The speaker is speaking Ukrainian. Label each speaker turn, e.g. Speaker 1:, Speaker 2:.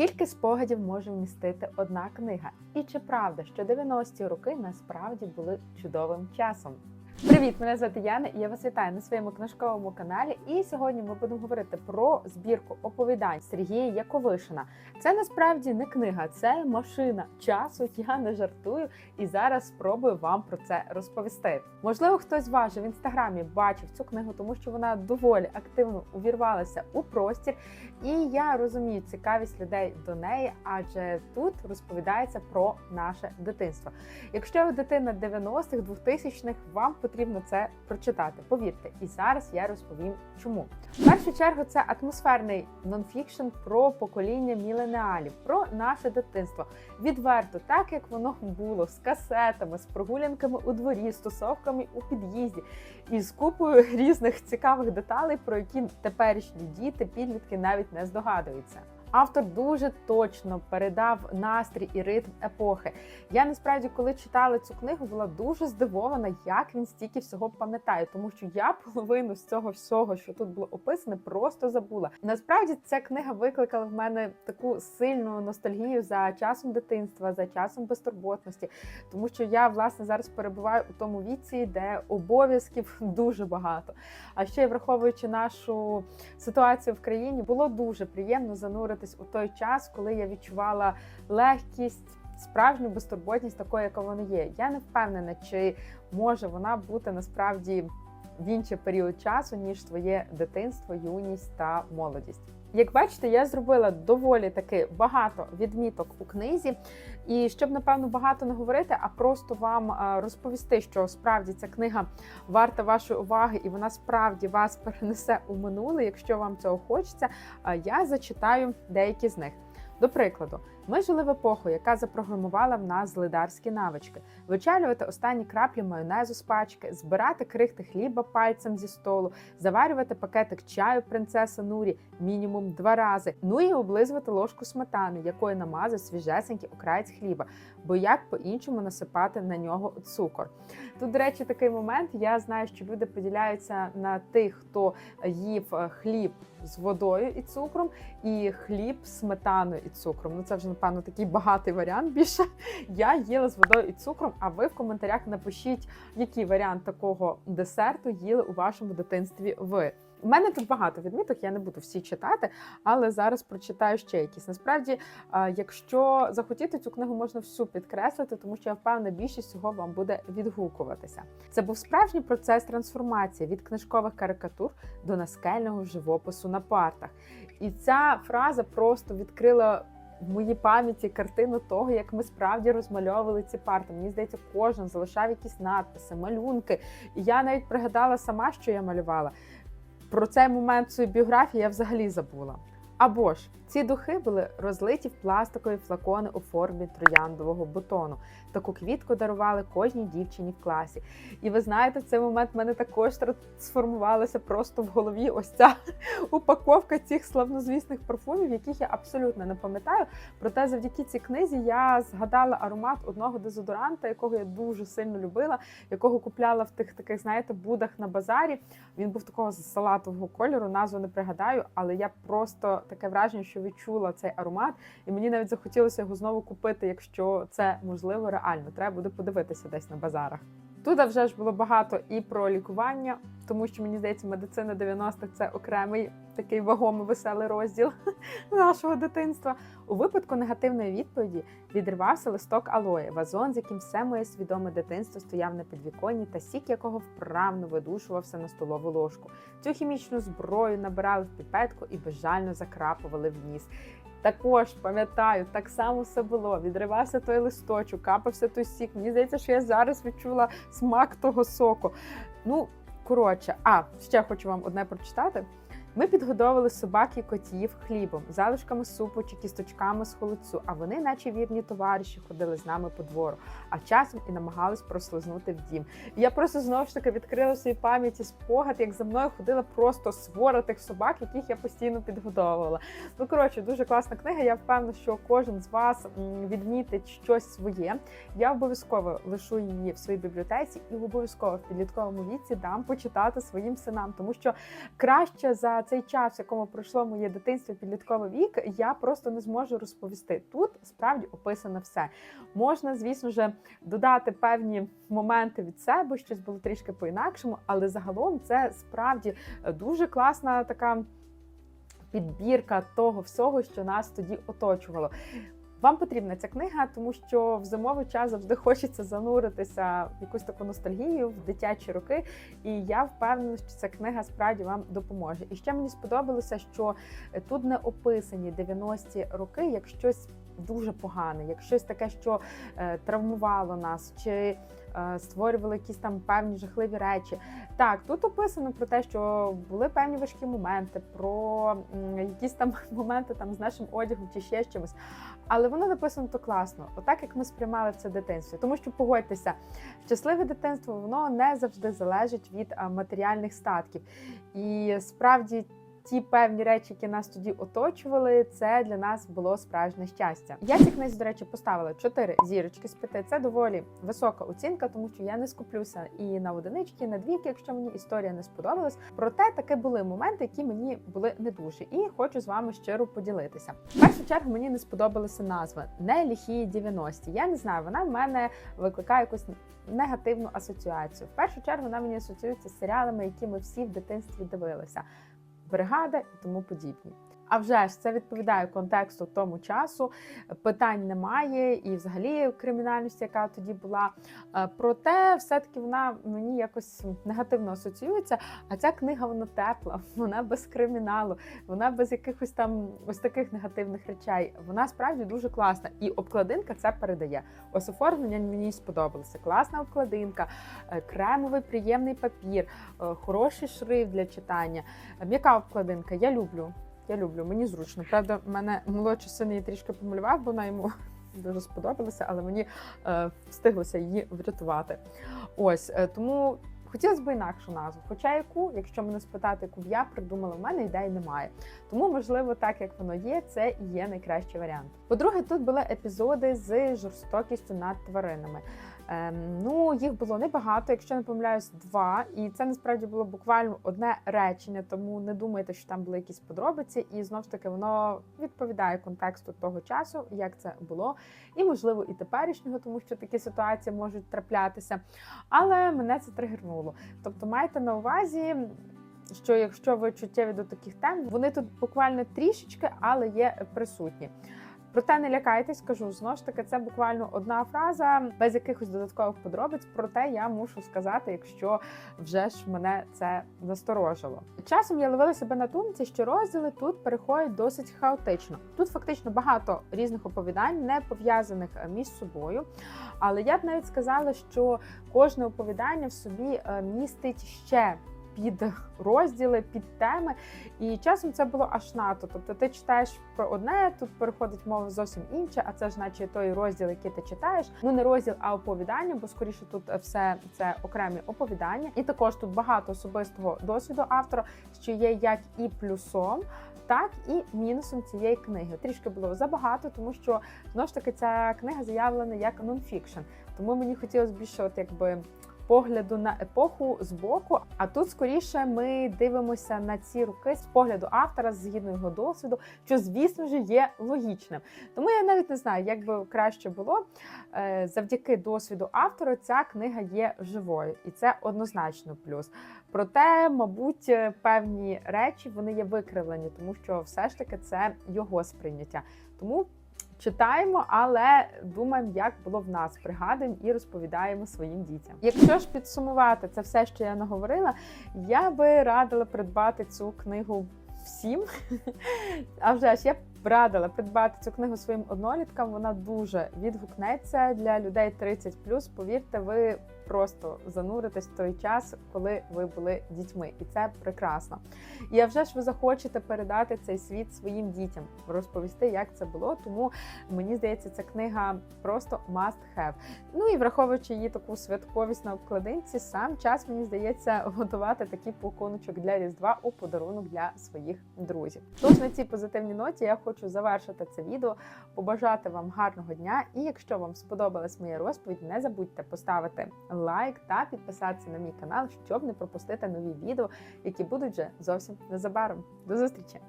Speaker 1: Скільки спогадів може вмістити одна книга? І чи правда, що 90-ті роки насправді були чудовим часом? Привіт, мене звати Яна, і я вас вітаю на своєму книжковому каналі. І сьогодні ми будемо говорити про збірку оповідань Сергія Яковишина. Це насправді не книга, це машина часу. Я не жартую і зараз спробую вам про це розповісти. Можливо, хтось з вас в інстаграмі бачив цю книгу, тому що вона доволі активно увірвалася у простір. І я розумію цікавість людей до неї, адже тут розповідається про наше дитинство. Якщо ви дитина 90-х, 2000-х, вам потрібно це прочитати. Повірте, і зараз я розповім, чому. В першу чергу це атмосферний нонфікшн про покоління міленіалів, про наше дитинство. Відверто, так як воно було з касетами, з прогулянками у дворі, з тусовками у під'їзді і з купою різних цікавих деталей, про які теперішні діти, підлітки навіть не здогадуються. Автор дуже точно передав настрій і ритм епохи. Я насправді, коли читала цю книгу, була дуже здивована, як він стільки всього пам'ятає, тому що я половину з цього всього, що тут було описане, просто забула. Насправді ця книга викликала в мене таку сильну ностальгію за часом дитинства, за часом безтурботності, тому що я власне зараз перебуваю у тому віці, де обов'язків дуже багато. А ще й враховуючи нашу ситуацію в країні, було дуже приємно зануритись у той час, коли я відчувала легкість. Справжню безтурботність такою, яка вона є. Я не впевнена, чи може вона бути насправді в інший період часу, ніж твоє дитинство, юність та молодість. Як бачите, я зробила доволі таки багато відміток у книзі, і щоб напевно багато не говорити, а просто вам розповісти, що справді ця книга варта вашої уваги, і вона справді вас перенесе у минуле, якщо вам цього хочеться. Я зачитаю деякі з них. До прикладу, ми жили в епоху, яка запрограмувала в нас злидарські навички: вичалювати останні краплі майонезу з пачки, збирати крихти хліба пальцем зі столу, заварювати пакетик чаю принцеса Нурі мінімум два рази. Ну і облизувати ложку сметани, якою намазав свіжесенький окраєць хліба, бо як по-іншому насипати на нього цукор. Тут, до речі, такий момент. Я знаю, що люди поділяються на тих, хто їв хліб з водою і цукром, і хліб з сметаною і цукром. Ну це вже напевно такий багатий варіант. Більше я їла з водою і цукром. А ви в коментарях напишіть, який варіант такого десерту їли у вашому дитинстві ви. У мене тут багато відміток, я не буду всі читати, але зараз прочитаю ще якісь. Насправді, якщо захотіти цю книгу, можна всю підкреслити, тому що я впевнена, більшість цього вам буде відгукуватися. Це був справжній процес трансформації від книжкових карикатур до наскельного живопису на партах. І ця фраза просто відкрила. В моїй пам'яті картину того, як ми справді розмальовували ці парти. Мені здається, кожен залишав якісь надписи, малюнки. І я навіть пригадала сама, що я малювала. Про цей момент своєї біографії я взагалі забула. Або ж ці духи були розлиті в пластикові флакони у формі трояндового бутону. Таку квітку дарували кожній дівчині в класі. І ви знаєте, в цей момент в мене також сформувалася просто в голові ось ця упаковка цих славнозвісних парфумів, яких я абсолютно не пам'ятаю. Проте, завдяки цій книзі я згадала аромат одного дезодоранта, якого я дуже сильно любила, якого купляла в тих таких, знаєте, будах на базарі. Він був такого салатового кольору, назву не пригадаю, але я просто таке враження, що відчула цей аромат, і мені навіть захотілося його знову купити, якщо це можливо реально. Треба буде подивитися десь на базарах. Тут вже ж було багато і про лікування, тому що мені здається, медицина 90-х – це окремий такий вагомий веселий розділ нашого дитинства. У випадку негативної відповіді відривався листок алої, вазон, з яким все моє свідоме дитинство стояв на підвіконні, та сік якого вправно видушувався на столову ложку. Цю хімічну зброю набирали в піпетку і безжально закрапували в ніс. Також пам'ятаю, так само все було. Відривався той листочок, капався той сік. Мені здається, що я зараз відчула смак того соку. Ну, коротше, а ще хочу вам одне прочитати. Ми підгодовували собак і котів хлібом, залишками супу чи кісточками з холодцю, а вони, наче вірні товариші, ходили з нами по двору, а часом і намагались прослизнути в дім. І я просто знову ж таки відкрила в своїй пам'яті спогад, як за мною ходила просто свора тих собак, яких я постійно підгодовувала. Ну коротше, дуже класна книга. Я впевнена, що кожен з вас відмітить щось своє. Я обов'язково лишу її в своїй бібліотеці і обов'язково в підлітковому віці дам почитати своїм синам, тому що краще за цей час, в якому пройшло моє дитинство, підлітковий вік, я просто не зможу розповісти. Тут справді описано все. Можна, звісно ж, додати певні моменти від себе, щось було трішки по-інакшому, але загалом це справді дуже класна така підбірка того всього, що нас тоді оточувало. Вам потрібна ця книга, тому що в зимовий час завжди хочеться зануритися в якусь таку ностальгію в дитячі роки. І я впевнена, що ця книга справді вам допоможе. І ще мені сподобалося, що тут не описані 90-ті роки як щось дуже погане, як щось таке, що е, травмувало нас, чи е, створювали якісь там певні жахливі речі. Так, тут описано про те, що були певні важкі моменти, про якісь там моменти там з нашим одягом чи ще чимось. Але воно написано то класно, отак як ми сприймали це дитинство. Тому що погодьтеся, щасливе дитинство воно не завжди залежить від матеріальних статків. І справді. Ті певні речі, які нас тоді оточували, це для нас було справжнє щастя. Я цій книзі, до речі, поставила 4 зірочки з 5. Це доволі висока оцінка, тому що я не скуплюся і на одинички, і на двійки, якщо мені історія не сподобалась. Проте таки були моменти, які мені були не дуже, і хочу з вами щиро поділитися. В першу чергу мені не сподобалася назва не ліхі 90-ті. Я не знаю, вона в мене викликає якусь негативну асоціацію. В першу чергу вона мені асоціюється з серіалами, які ми всі в дитинстві дивилися бригада і тому подібні. А вже ж це відповідає контексту тому часу. Питань немає, і взагалі кримінальності, яка тоді була. Е, Проте, все-таки вона мені якось негативно асоціюється. А ця книга вона тепла, вона без криміналу, вона без якихось там ось таких негативних речей. Вона справді дуже класна. І обкладинка це передає. Ось оформлення мені сподобалося. Класна обкладинка, е, кремовий приємний папір, е, хороший шрифт для читання. М'яка обкладинка. Я люблю. Я люблю, мені зручно. Правда, мене молодший син її трішки помалював, бо вона йому дуже сподобалася, але мені е, встиглося її врятувати. Ось е, тому хотілося б інакшу назву. Хоча яку, якщо мене спитати, яку б я придумала, в мене ідей немає. Тому, можливо, так як воно є, це і є найкращий варіант. По-друге, тут були епізоди з жорстокістю над тваринами. Ем, ну, їх було небагато, якщо не помиляюсь, два. І це насправді було буквально одне речення, тому не думайте, що там були якісь подробиці, і знов ж таки воно відповідає контексту того часу, як це було, і можливо і теперішнього, тому що такі ситуації можуть траплятися. Але мене це тригернуло. Тобто, майте на увазі. Що якщо ви чуттєві до таких тем, вони тут буквально трішечки, але є присутні. Проте не лякайтесь, кажу знову ж таки, це буквально одна фраза без якихось додаткових подробиць. Проте я мушу сказати, якщо вже ж мене це насторожило. Часом я ловила себе на думці, що розділи тут переходять досить хаотично. Тут фактично багато різних оповідань, не пов'язаних е, між собою. Але я б навіть сказала, що кожне оповідання в собі е, містить ще під розділи, під теми. І часом це було аж нато. Тобто ти читаєш про одне, тут переходить мова зовсім інше, а це ж наче той розділ, який ти читаєш. Ну не розділ, а оповідання, бо скоріше тут все це окремі оповідання. І також тут багато особистого досвіду автора, що є як і плюсом. Так і мінусом цієї книги трішки було забагато, тому що знову ж таки ця книга заявлена як нонфікшн. Тому мені хотілося більше, от якби погляду на епоху з боку. А тут скоріше ми дивимося на ці роки з погляду автора, згідно його досвіду, що, звісно ж, є логічним. Тому я навіть не знаю, як би краще було. Е, завдяки досвіду автора ця книга є живою, і це однозначно плюс. Проте, мабуть, певні речі вони є викривлені, тому що все ж таки це його сприйняття. Тому читаємо, але думаємо, як було в нас. Пригадуємо і розповідаємо своїм дітям. Якщо ж підсумувати це все, що я наговорила, я би радила придбати цю книгу всім. А вже ж я радила придбати цю книгу своїм одноліткам. Вона дуже відгукнеться для людей 30+. Повірте, ви просто зануритесь в той час, коли ви були дітьми, і це прекрасно. І а вже ж ви захочете передати цей світ своїм дітям, розповісти, як це було. Тому мені здається, ця книга просто must have. Ну і враховуючи її таку святковість на обкладинці, сам час мені здається готувати такий пакуночок для різдва у подарунок для своїх друзів. Тож на цій позитивній ноті я хочу завершити це відео, побажати вам гарного дня. І якщо вам сподобалась моя розповідь, не забудьте поставити лайк та підписатися на мій канал, щоб не пропустити нові відео, які будуть вже зовсім незабаром. До зустрічі!